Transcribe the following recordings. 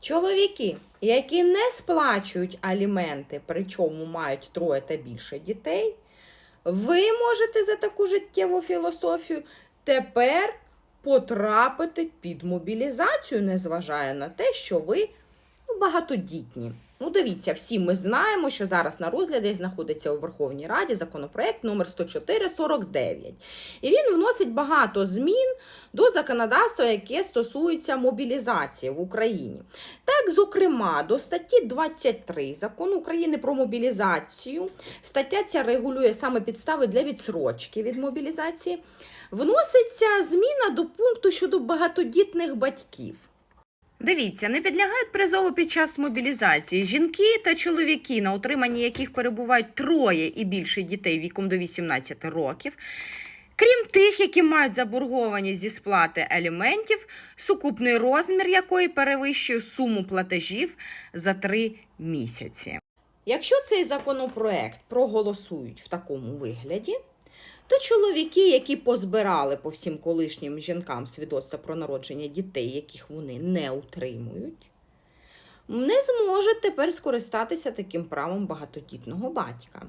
Чоловіки, які не сплачують аліменти, причому мають троє та більше дітей, ви можете за таку життєву філософію тепер потрапити під мобілізацію, незважає на те, що ви багатодітні. Ну, дивіться, всі ми знаємо, що зараз на розгляді знаходиться у Верховній Раді законопроект номер 10449. І він вносить багато змін до законодавства, яке стосується мобілізації в Україні. Так, зокрема, до статті 23 закону України про мобілізацію. Стаття ця регулює саме підстави для відсрочки від мобілізації. Вноситься зміна до пункту щодо багатодітних батьків. Дивіться, не підлягають призову під час мобілізації жінки та чоловіки, на утриманні яких перебувають троє і більше дітей віком до 18 років. Крім тих, які мають заборгованість зі сплати аліментів, сукупний розмір якої перевищує суму платежів за три місяці. Якщо цей законопроект проголосують в такому вигляді, то чоловіки, які позбирали по всім колишнім жінкам свідоцтва про народження дітей, яких вони не утримують, не зможуть тепер скористатися таким правом багатодітного батька.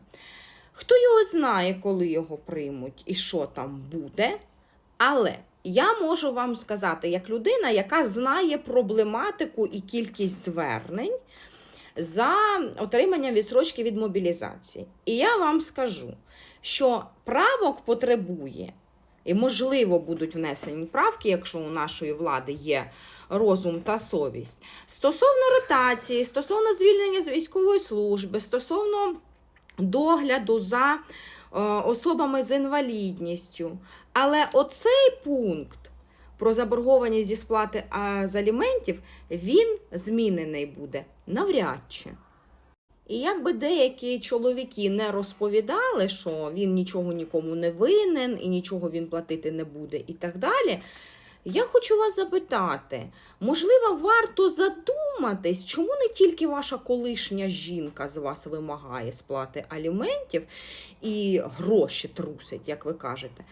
Хто його знає, коли його приймуть і що там буде. Але я можу вам сказати, як людина, яка знає проблематику і кількість звернень за отримання відсрочки від мобілізації. І я вам скажу, що правок потребує, і, можливо, будуть внесені правки, якщо у нашої влади є розум та совість. Стосовно ротації, стосовно звільнення з військової служби, стосовно догляду за е, особами з інвалідністю. Але оцей пункт про заборгованість зі сплати з аліментів, він змінений буде навряд чи. І якби деякі чоловіки не розповідали, що він нічого нікому не винен і нічого він платити не буде, і так далі. Я хочу вас запитати, можливо, варто задуматись, чому не тільки ваша колишня жінка з вас вимагає сплати аліментів і гроші трусить, як ви кажете,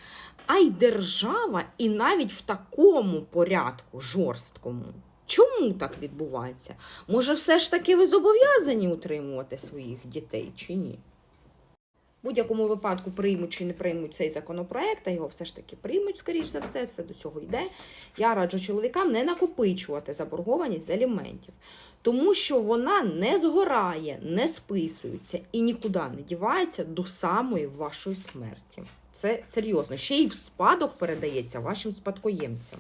а й держава, і навіть в такому порядку жорсткому. Чому так відбувається? Може, все ж таки ви зобов'язані утримувати своїх дітей чи ні? В будь-якому випадку приймуть чи не приймуть цей законопроект, а його все ж таки приймуть, скоріш за все, все до цього йде. Я раджу чоловікам не накопичувати заборгованість з аліментів, тому що вона не згорає, не списується і нікуди не дівається до самої вашої смерті. Це серйозно. Ще й в спадок передається вашим спадкоємцям.